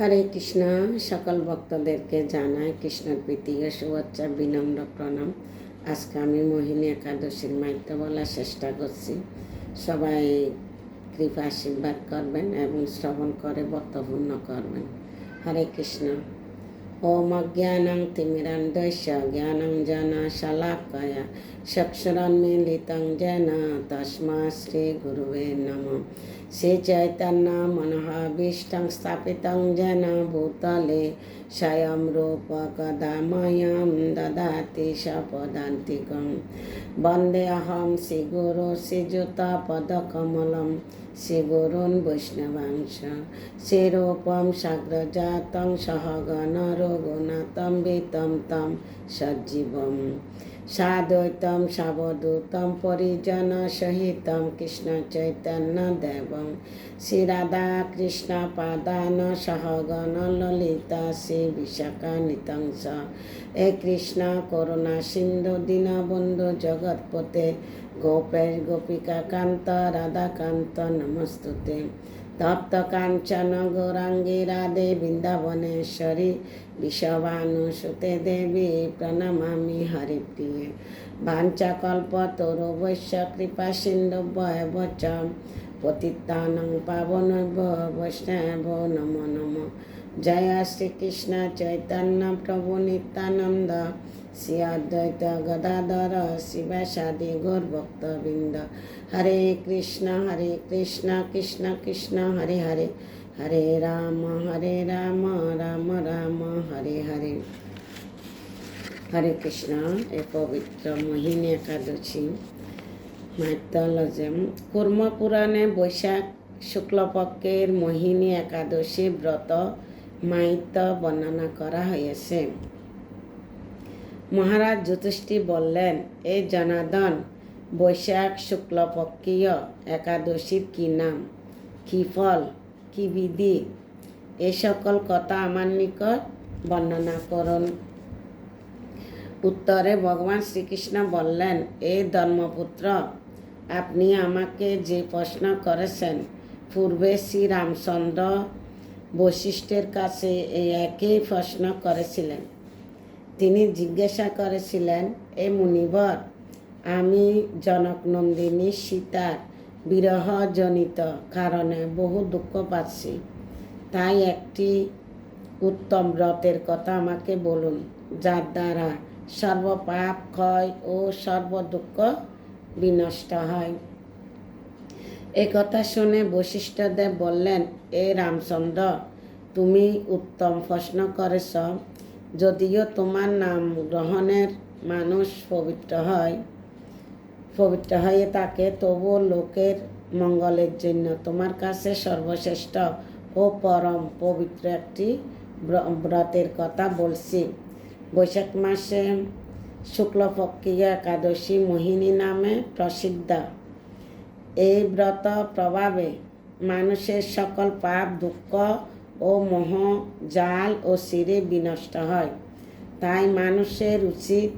হরে কৃষ্ণ, সকল ভক্তদেরকে জানাই কৃষ্ণের প্রীতি ও শুভেচ্ছা, বিনম্র প্রণাম। আজকে আমি মোহিনী একাদশীর মাইত্য বলার চেষ্টা করছি। সবাই কৃপা আশীর্বাদ করবেন এবং শ্রবণ করে বর্তপূর্ণ করবেন। হরে কৃষ্ণ। ओमज्ञानं तिमिरन्धस्य ज्ञानं जनशलाकया ज्ञान जन तस्मा श्री गुरव नम। श्री चैतन्य श्रीचैतन्यमनःभीष्टं स्थापित जन भूतले स्वयं रूपकदा मयं ददाति सपदान्तिकं वन्देऽहं श्रीगुरु श्रीयुतपदकमलं श्रीगुरुन् वैष्णवांश, श्रीरूपं सग्रजातं सहगणरो গণাতম বেতম তম সজ্জীবম। সাদ্বৈতম পরিজন সহিতম কৃষ্ণ চৈতন্য দেবম। শ্রীরাধা কৃষ্ণ পাদান সহগণ ললিতা শ্রী বিশাখানিতংস এ কৃষ্ণ করুণা সিন্ধু দীনবন্ধু জগৎপতে গোপের গোপিকা কান্ত রাধাকান্ত নমস্তুতে। তপ্ত কাঞ্চন গৌরাঙ্গী রাধে বৃন্দাবনেশ্বরী বিষবানুসুতে দেবী প্রণমামি হরিপ্রিয়ে বাঞ্চাকল্প তোর বৈশ্য কৃপা সিন্ধু বচ পতিতানং পাবন বৈষ্ণব নম নম। জয় শ্রীকৃষ্ণ চৈতন্য প্রভু নিত্যানন্দ। শ্রী অদ্বৈত গদাধর শিবাসাদি গৌর ভক্তবৃন্দ। হরে কৃষ্ণ হরে কৃষ্ণ কৃষ্ণ কৃষ্ণ, হরে হরে। হরে রাম হরে রাম রাম রাম, হরে হরে। হরে কৃষ্ণ, এ পবিত্র মোহিনী একাদশী। মাইথোলজিম কুর্ম পুরাণে বৈশাখ শুক্লপক্ষের মোহিনী একাদশী ব্রত মাহিত্য বর্ণনা করা হয়েছে। মহারাজ যুধিষ্ঠি বললেন এই জনাদন বৈশাখ শুক্লপক্ষীয় একাদশীর কি নাম? কি ফল? কি বিধি? এ সকল কথা আমার নিকট বর্ণনা করুন। উত্তরে ভগবান শ্রীকৃষ্ণ বললেন, এ ধর্মপুত্র, আপনি আমাকে যে প্রশ্ন করেছেন, পূর্বে শ্রী রামচন্দ্র বৈশিষ্ট্যের কাছে এই একই প্রশ্ন করেছিলেন। তিনি জিজ্ঞাসা করেছিলেন, এ মুনিবর, আমি জনক নন্দিনী সীতার বিরহজনিত কারণে বহু দুঃখ পাচ্ছি। তাই একটি উত্তম ব্রতের কথা আমাকে বলুন, যার দ্বারা সর্বপাপ ক্ষয় ও সর্ব দুঃখ বিনষ্ট হয়। এ কথা শুনে বৈশিষ্ট্যদেব বললেন, এ রামচন্দ্র, তুমি উত্তম প্রশ্ন করেছ। যদিও তোমার নাম গ্রহণের মানুষ পবিত্র হয়, পবিত্র হয়ে তাকে তবুও লোকের মঙ্গলের জন্য তোমার কাছে সর্বশ্রেষ্ঠ ও পরম পবিত্র একটি ব্রতের কথা বলছি। বৈশাখ মাসে শুক্লপক্ষীয় একাদশী মোহিনী নামে প্রসিদ্ধ। এই ব্রত প্রভাবে মানুষের সকল পাপ, দুঃখ ও মোহ, জাল ও শিরে বিনষ্ট হয়। তাই মানুষের উচিত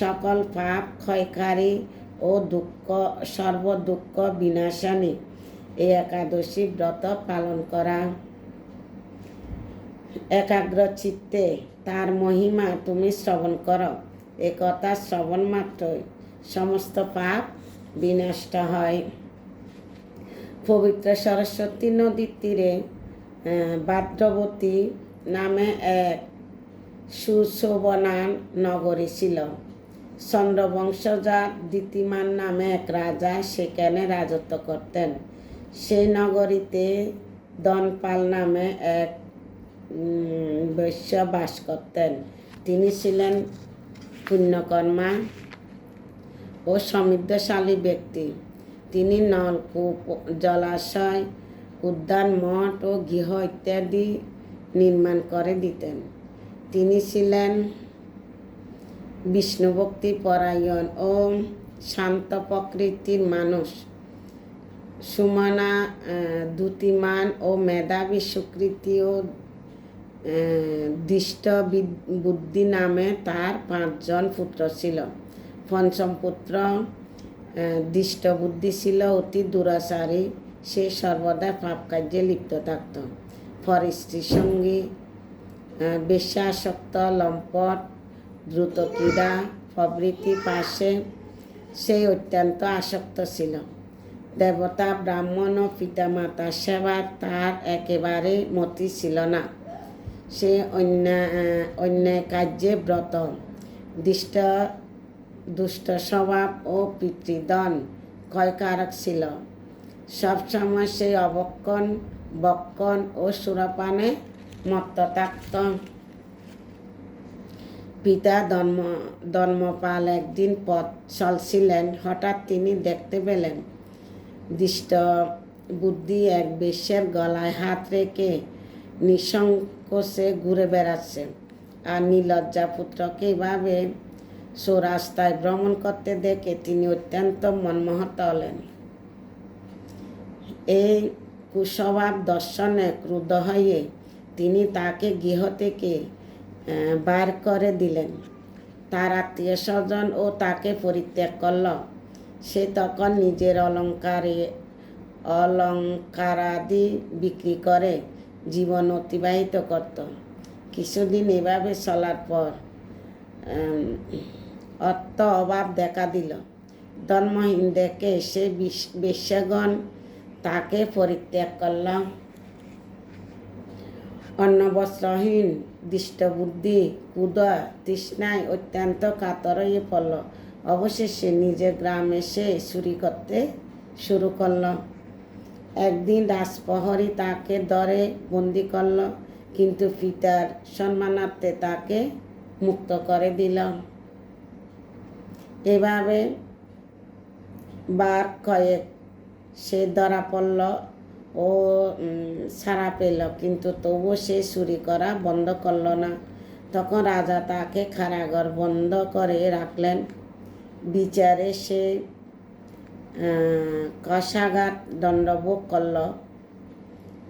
সকল পাপ, ক্ষয়কারী ও দুঃখ সর্ব দুঃখ বিনাশানী এই একাদশী ব্রত পালন করা। একাগ্র চিত্তে তার মহিমা তুমি শ্রবণ করো। এ কথা শ্রবণ মাত্রই সমস্ত পাপ বিনষ্ট হয়। পবিত্র সরস্বতী নদীর তীরে বাদ্রবতী নামে এক সুশোভনান নগরী ছিল। চন্দ্রবংশজাত দ্বিতীমান নামে এক রাজা সেখানে রাজত্ব করতেন। সেই নগরীতে দনপাল নামে এক বৈশ্য বাস করতেন। তিনি ছিলেন পুণ্যকর্মা ও সমৃদ্ধশালী ব্যক্তি। তিনি নলকূপ জলাশয়, উদ্যান, মঠ ও গৃহ ইত্যাদি নির্মাণ করে দিতেন। তিনি ছিলেন বিষ্ণুভক্তি পরায়ণ ও শান্ত প্রকৃতির মানুষ। সুমনা দ্যুতিমান ও মেধাবী সুকৃতি ও দৃষ্ট বুদ্ধি নামে তার পাঁচজন পুত্র ছিল। পঞ্চম পুত্র দৃষ্ট বুদ্ধি ছিল অতি দুরাচারী সে সর্বদা পাপ কার্যে লিপ্ত থাকত। পর স্ত্রীর সঙ্গী আহ, বেশ্যাসক্ত লম্পট দ্রুত ক্রীড়া প্রভৃতি পাশে সেই অত্যন্ত আসক্ত ছিল। দেবতা ব্রাহ্মণ ও পিতামাতার সেবা তার একেবারে মতি ছিল না। সে অন্যায় আহ, অন্যায় কার্যে ব্রত। দৃষ্ট দুষ্ট স্বভাব ও পিতৃদন ক্ষয়কারক ছিল। সবসময় সেই অবক্ষণ, বক্ষণ ও সুরাপানে মত্ত থাকত। পিতা ধর্ম, ধর্মপাল একদিন পথ চলছিলেন, হঠাৎ তিনি দেখতে পেলেন, দৃষ্ট বুদ্ধি এক বিশ্বের গলায় হাত রেখে নিঃসংকোচে ঘুরে বেড়াচ্ছে। আর নীলজ্জা পুত্রকে এভাবে সৌরাস্তায় ভ্রমণ করতে দেখে তিনি অত্যন্ত মনমোহত হলেন। এই কুস্বভাব দর্শনে ক্রুদ্ধ হয়ে তিনি তাকে গৃহ থেকে বার করে দিলেন। তার আত্মীয় স্বজন ও তাকে পরিত্যাগ করল। সে তখন নিজের অলঙ্কারে, অলঙ্কারাদি বিক্রি করে জীবন অতিবাহিত করত। কিছুদিন এভাবে চলার পর অর্থ অভাব দেখা দিল। ধর্মহীন দেখে সে বিশ- বেশ্যাগণ তাকে পরিত্যাগ করল। অন্ন বস্ত্রহীন দৃষ্টবুদ্ধি কুদা তৃষ্ণায় অত্যন্ত কাতর হয়ে পড়ল অবশেষে নিজের গ্রামে সে চুরি করতে শুরু করল। একদিন রাজপ্রহরী তাকে দরে বন্দি করল, কিন্তু পিতার সম্মানার্থে তাকে মুক্ত করে দিল। এভাবে বার কয়েক সে ধরা পড়ল ও ছাড়া পেল। কিন্তু তবুও সে চুরি করা বন্ধ করল না। তখন রাজা তাকে কারাগার বন্ধ করে রাখলেন। বিচারে সে কষাঘাত দণ্ডভোগ করল।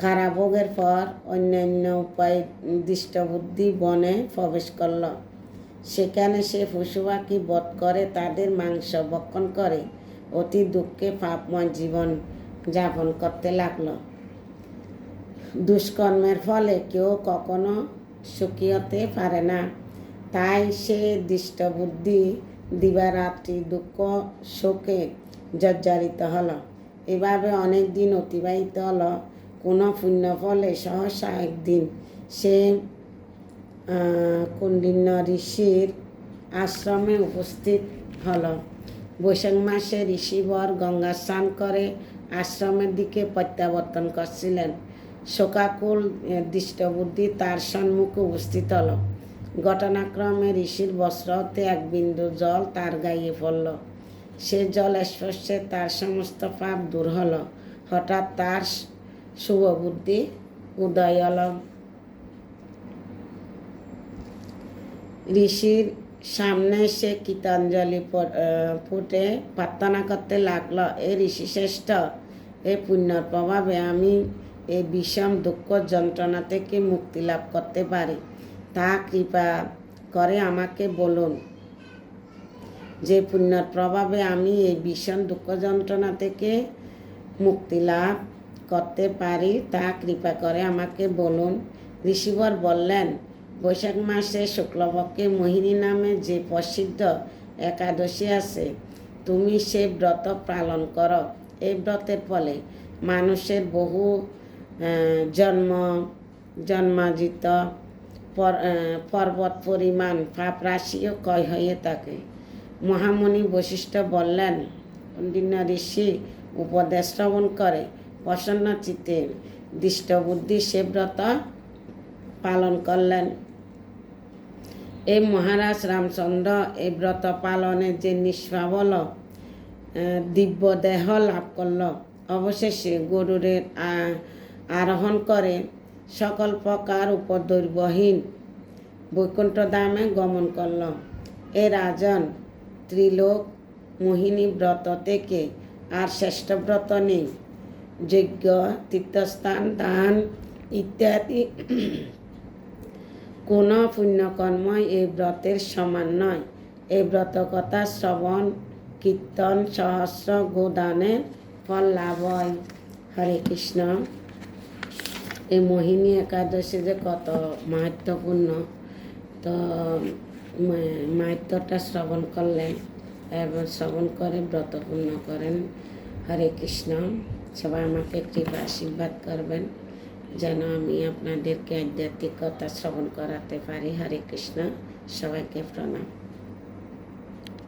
কারাভোগের পর অন্যান্য উপায়, দৃষ্টবুদ্ধি বনে প্রবেশ করল। সেখানে সে পশু পাখি বধ করে, তাদের মাংস বক্ষণ করে। অতি দুঃখে পাপময় জীবন যাপন করতে লাগল। দুষ্কর্মের ফলে কেউ কখনো সুখী হতে পারে না। তাই সে দৃষ্টবুদ্ধি দিবারাত্রি দুঃখ শোকে জর্জরিত হলো। এভাবে অনেক দিন অতিবাহিত হলো। কোনো পুণ্য ফলে সহসা একদিন সে কুণ্ডিন্য ঋষির আশ্রমে উপস্থিত হল। বৈশাখ মাসে ঋষিবর গঙ্গা স্নান করে আশ্রমের দিকে প্রত্যাবর্তন করছিলেন। শোকাকুল দৃষ্টবুদ্ধি তার সম্মুখে উপস্থিত হলো। ঘটনাক্রমে ঋষির বস্ত্র হতে এক বিন্দু জল তার গায়ে পড়ল। সে জল স্পর্শে তার সমস্ত পাপ দূর হলো। হঠাৎ তার শুভবুদ্ধি উদয় হলো। ঋষির সামনে সে কীতাঞ্জলি ফুটে প্রার্থনা করতে লাগল, এ ঋষি শ্রেষ্ঠ, এ পুণ্যর প্রভাবে আমি এই বিষম দুঃখ যন্ত্রণা থেকে মুক্তি লাভ করতে পারি। তা কৃপা করে আমাকে বলুন, যে পুণ্যর প্রভাবে আমি এই ভীষণ দুঃখ যন্ত্রণা থেকে মুক্তি লাভ করতে পারি, তা কৃপা করে আমাকে বলুন। ঋষিবর বললেন বৈশাখ মাসে শুক্লপক্ষে মোহিনী নামে যে প্রসিদ্ধ একাদশী আছে, তুমি সে ব্রত পালন করো। এই ব্রতের ফলে মানুষের বহু জন্ম জন্মাজিত পর্বত পরিমাণ, পাপ রাশিও ক্ষয় হয়ে থাকে। মহামণি বৈশিষ্ট্য বললেন পণ্ডিত ঋষি উপদেশ শ্রবণ করে, প্রসন্ন চিত্তে দৃষ্টবুদ্ধি সে ব্রত পালন করলেন। এই মহারাজ রামচন্দ্র এই ব্রত পালনে যে আহ, দিব্য দেহ লাভ করল অবশেষে গরুরের আরোহণ করে সকল প্রকার উপদ্রবহীন বৈকুণ্ঠ ধামে গমন করল। এ রাজন ত্রিলোক মোহিনী ব্রত থেকে আর শ্রেষ্ঠ ব্রত নেই। যজ্ঞ তীর্থস্থান দান ইত্যাদি কোনো পুণ্যকর্মই এই ব্রতের সমান নয়। এই ব্রত কথা শ্রবণ, কীর্তন, সহস্র গোদানের ফল লাভ হয়। হরে কৃষ্ণ। এই মোহিনী একাদশী যে কত মাহাত্মপূর্ণ। তো, মা- মাহাত্ম্যটা শ্রবণ করলেন এবং শ্রবণ করে ব্রত পূর্ণ করেন। হরে কৃষ্ণ। সবাই আমাকে কৃপা আশীর্বাদ করবেন। যেন আমি আপনাদেরকে আধ্যাত্মিকতা শ্রবণ করাতে পারি। হরে কৃষ্ণ। সবাইকে প্রণাম।